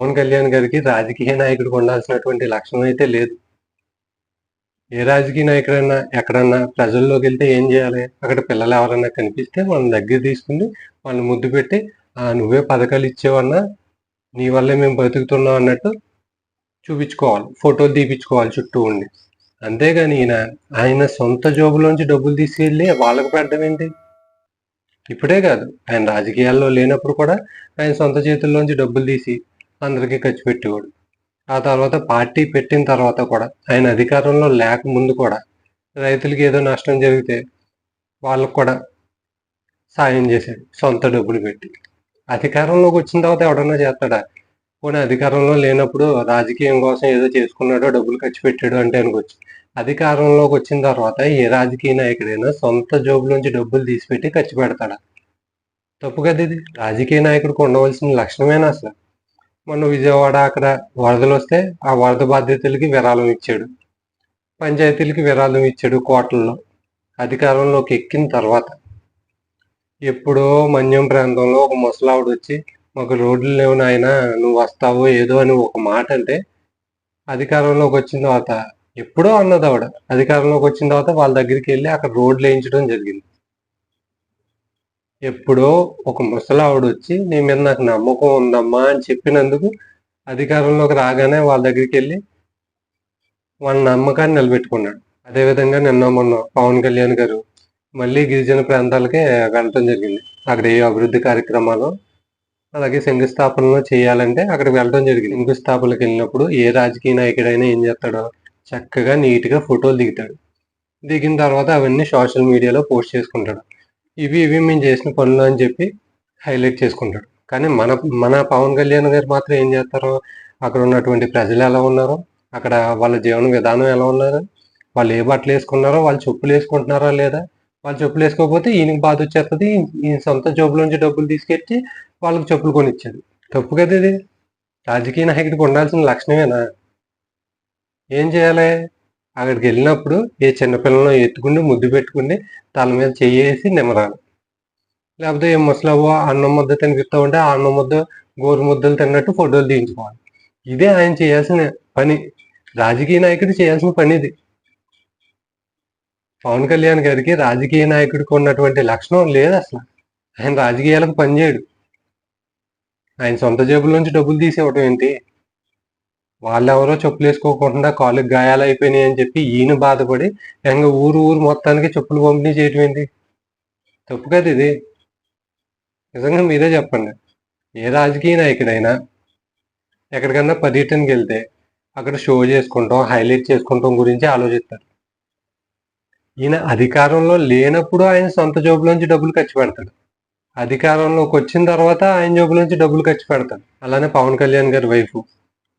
పవన్ కళ్యాణ్ గారికి రాజకీయ నాయకుడికి ఉండాల్సినటువంటి లక్షణం అయితే లేదు. ఏ రాజకీయ నాయకుడైనా ఎక్కడన్నా ప్రజల్లోకి వెళ్తే ఏం చేయాలి? అక్కడ పిల్లలు ఎవరైనా కనిపిస్తే వాళ్ళని దగ్గర తీసుకుని వాళ్ళని ముద్దు పెట్టి "ఆ, నువ్వే పథకాలు ఇచ్చేవన్నా నీ వల్లే మేము బతుకుతున్నాం అన్నట్టు చూపించుకోవాలి. ఫోటోలు తీపించుకోవాలి చుట్టూ ఉండి. అంతేగాని ఈయన ఆయన సొంత జోబులోంచి డబ్బులు తీసుకెళ్ళి వాళ్ళకు పెట్టడం ఏంటి? ఇప్పుడే కాదు. ఆయన రాజకీయాల్లో లేనప్పుడు కూడా ఆయన సొంత చేతుల్లోంచి డబ్బులు తీసి అందరికీ ఖర్చు పెట్టేవాడు. ఆ తర్వాత పార్టీ పెట్టిన తర్వాత కూడా ఆయన అధికారంలో లేకముందు కూడా రైతులకి ఏదో నష్టం జరిగితే వాళ్ళకు కూడా సాయం చేశాడు సొంత డబ్బులు పెట్టి. అధికారంలోకి వచ్చిన తర్వాత ఎవడన్నా చేస్తాడా? పోనీ అధికారంలో లేనప్పుడు రాజకీయం కోసం ఏదో చేసుకున్నాడో డబ్బులు ఖర్చు పెట్టాడు అంటే అనుకోవచ్చు. అధికారంలోకి వచ్చిన తర్వాత ఏ రాజకీయ నాయకుడైనా సొంత జోబులోంచి డబ్బులు తీసిపెట్టి ఖర్చు పెడతాడా? తప్పు కదా ఇది. రాజకీయ నాయకుడికి ఉండవలసిన లక్షణమేనా అసలు మొన్న విజయవాడ అక్కడ వరదలు వస్తే ఆ వరద బాధ్యతలకి విరాళం ఇచ్చాడు. పంచాయతీలకి విరాళం ఇచ్చాడు కోటల్లో. అధికారంలోకి ఎక్కిన తర్వాత ఎప్పుడో మన్యం ప్రాంతంలో ఒక ముసలావిడ వచ్చి మాకు రోడ్లు లేవు నాయన నువ్వు వస్తావు ఏదో అని ఒక మాట అంటే అధికారంలోకి వచ్చిన తర్వాత ఎప్పుడో అన్నది ఆవిడ అధికారంలోకి వచ్చిన తర్వాత వాళ్ళ దగ్గరికి వెళ్ళి అక్కడ రోడ్లు వేయించడం జరిగింది. ఎప్పుడో ఒక ముసలావిడ వచ్చి నీ మీద నాకు నమ్మకం ఉందమ్మా అని చెప్పినందుకు అధికారంలోకి రాగానే వాళ్ళ దగ్గరికి వెళ్ళి వాళ్ళ నమ్మకాన్ని నిలబెట్టుకున్నాడు. అదేవిధంగా నిన్న మొన్న పవన్ కళ్యాణ్ గారు మళ్ళీ గిరిజన ప్రాంతాలకే వెళ్ళటం జరిగింది. అక్కడ ఏ అభివృద్ధి కార్యక్రమాలు అలాగే శంకుస్థాపనలు చేయాలంటే అక్కడికి వెళ్ళడం జరిగింది. శంకుస్థాపనకి వెళ్ళినప్పుడు ఏ రాజకీయ నాయకుడైనా ఏం చేస్తాడో చక్కగా నీట్గా ఫోటోలు దిగుతాడు. దిగిన తర్వాత అవన్నీ సోషల్ మీడియాలో పోస్ట్ చేసుకుంటాడు. ఇవి ఇవి మేము చేసిన పనులు అని చెప్పి హైలైట్ చేసుకుంటాడు. కానీ మన మన పవన్ కళ్యాణ్ గారు మాత్రం ఏం చేస్తారో? అక్కడ ఉన్నటువంటి ప్రజలు ఎలా ఉన్నారో? అక్కడ వాళ్ళ జీవన విధానం ఎలా ఉన్నారో? వాళ్ళు ఏ బట్టలు వేసుకున్నారో వాళ్ళు చెప్పులు వేసుకుంటున్నారా లేదా? వాళ్ళు చెప్పులు వేసుకోకపోతే ఈయనకి బాధ వచ్చేస్తుంది. ఈయన సొంత జోబులోంచి డబ్బులు తీసుకెచ్చి వాళ్ళకి చెప్పులు కొనిచ్చాడు తప్పు కదా ఇది. రాజకీయ నాయకుడికి ఉండాల్సిన లక్షణమేనా? ఏం చేయాలి? అక్కడికి వెళ్ళినప్పుడు ఏ చిన్నపిల్లలను ఎత్తుకుని ముద్దు పెట్టుకుని తల మీద చెయ్యేసి నిమరాలి లేకపోతే ఏ ముసలవ్వ అన్నం ముద్ద తినిపిస్తూ ఉంటే ఆ అన్నం ముద్ద గోరు ముద్దలు తిన్నట్టు ఫోటోలు తీయించుకోవాలి. ఇదే ఆయన చేయాల్సిన పని. రాజకీయ నాయకుడు చేయాల్సిన పని ఇది. పవన్ కళ్యాణ్ గారికి రాజకీయ నాయకుడికి ఉన్నటువంటి లక్షణం లేదు అసలు. ఆయన రాజకీయాలకు పనిచేయడు. ఆయన సొంత జేబుల నుంచి డబ్బులు తీసేవటం ఏంటి? వాళ్ళెవరో చెప్పులు వేసుకోకుండా కాళ్ళకి గాయాలు అయిపోయినాయి అని చెప్పి ఈయన బాధపడి ఇంకా ఊరు ఊరు మొత్తానికి చెప్పులు పంపిణీ చేయటం ఏంటి? తప్పు కదా ఇది. నిజంగా మీరే చెప్పండి. ఏ రాజకీయ నాయకుడైనా ఎక్కడికన్నా పర్యటనకి వెళ్తే అక్కడ షో చేసుకుంటాం హైలైట్ చేసుకుంటాం గురించి ఆలోచిస్తారు. ఈయన అధికారంలో లేనప్పుడు ఆయన సొంత జోబులోంచి డబ్బులు ఖర్చు పెడతాడు. అధికారంలోకి వచ్చిన తర్వాత ఆయన జోబులోంచి డబ్బులు ఖర్చు పెడతాడు. అలానే పవన్ కళ్యాణ్ గారి వైఫ్.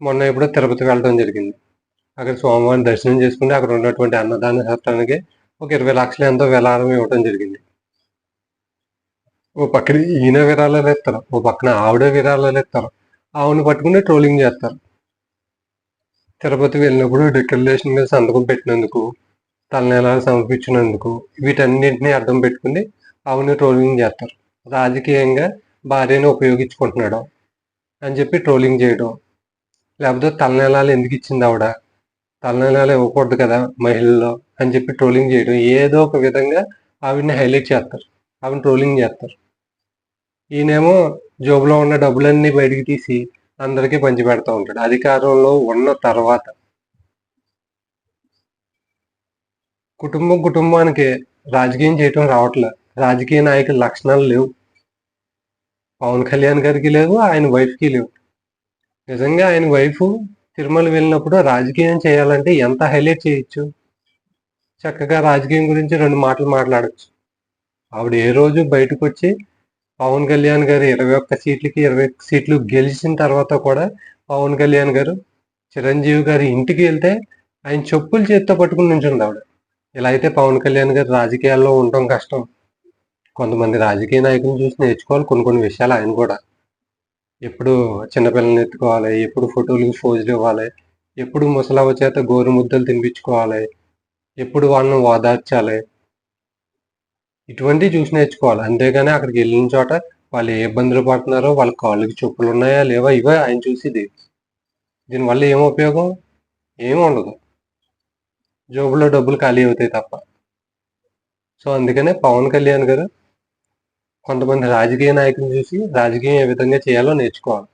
మొన్న ఇప్పుడు తిరుపతి వెళ్ళడం జరిగింది. అక్కడ సోమవారం దర్శనం చేసుకుంటే అక్కడ ఉన్నటువంటి అన్నదాన శాస్త్రానికి ఒక ఇరవై లక్షలు ఎంతో విరాళం ఇవ్వడం జరిగింది. ఓ పక్కన ఈయన విరాళాలు ఇస్తారు ఓ పక్కన ఆవిడ విరాళాలు ఇస్తారు. ఆవిడని పట్టుకుని ట్రోలింగ్ చేస్తారు. తిరుపతి వెళ్ళినప్పుడు డిక్లరేషన్ మీద సంతకం పెట్టినందుకు తలనీలాలు సమర్పించినందుకు వీటన్నింటినీ అర్థం పెట్టుకుని ఆవిడని ట్రోలింగ్ చేస్తారు. రాజకీయంగా భార్యను ఉపయోగించుకుంటున్నాడు అని చెప్పి ట్రోలింగ్ చేయడం లేకపోతే తలనెలాలు ఎందుకు ఇచ్చింది ఆవిడ? తలనెలాలు ఇవ్వకూడదు కదా మహిళల్లో అని చెప్పి ట్రోలింగ్ చేయడం. ఏదో ఒక విధంగా ఆవిడని హైలైట్ చేస్తారు. ఆవిడని ట్రోలింగ్ చేస్తారు. ఈయనేమో జోబులో ఉన్న డబ్బులన్నీ బయటికి తీసి అందరికీ పంచిపెడతా ఉంటాడు. అధికారంలో ఉన్న తర్వాత. కుటుంబం కుటుంబానికి రాజకీయం చేయటం రావట్లే. రాజకీయ నాయకుల లక్షణాలు లేవు. పవన్ కళ్యాణ్ గారికి లేవు ఆయన వైఫ్కి లేవు. నిజంగా ఆయన వైఫ్ తిరుమల వెళ్ళినప్పుడు రాజకీయం చేయాలంటే ఎంత హైలైట్ చేయొచ్చు? చక్కగా రాజకీయం గురించి రెండు మాటలు మాట్లాడచ్చు. ఆవిడ ఏ రోజు బయటకు వచ్చి పవన్ కళ్యాణ్ గారు ఇరవై ఒక్క సీట్లకి ఇరవై ఒక్క సీట్లు గెలిచిన తర్వాత కూడా పవన్ కళ్యాణ్ గారు చిరంజీవి గారి ఇంటికి వెళ్తే ఆయన చెప్పులు చేత్తో పట్టుకుని నుంచుంది ఆవిడ. ఇలా అయితే పవన్ కళ్యాణ్ గారు రాజకీయాల్లో ఉండటం కష్టం. కొంతమంది రాజకీయ నాయకులను చూసి నేర్చుకోవాలి కొన్ని కొన్ని విషయాలు ఆయన కూడా. ఎప్పుడు చిన్నపిల్లల్ని ఎత్తుకోవాలి ఎప్పుడు ఫోటోలు ఫోజులు ఇవ్వాలి ఎప్పుడు ముసలావ చేత గోరు ముద్దలు తినిపించుకోవాలి ఎప్పుడు వాళ్ళని ఓదార్చాలి ఇటువంటివి చూసి నేర్చుకోవాలి. అంతేగాని అక్కడికి వెళ్ళిన చోట వాళ్ళు ఏ ఇబ్బందులు పడుతున్నారో వాళ్ళ కాళ్ళకి చెప్పులు ఉన్నాయా లేవా ఇవే ఆయన చూసిది. దీనివల్ల ఏం ఉపయోగం? ఏమి ఉండదు. జోబులో డబ్బులు ఖాళీ అవుతాయి తప్ప. సో అందుకనే పవన్ కళ్యాణ్ గారు కొంతమంది రాజకీయ నాయకులను చూసి రాజకీయం ఏ విధంగా చేయాలో నేర్చుకోవాలి.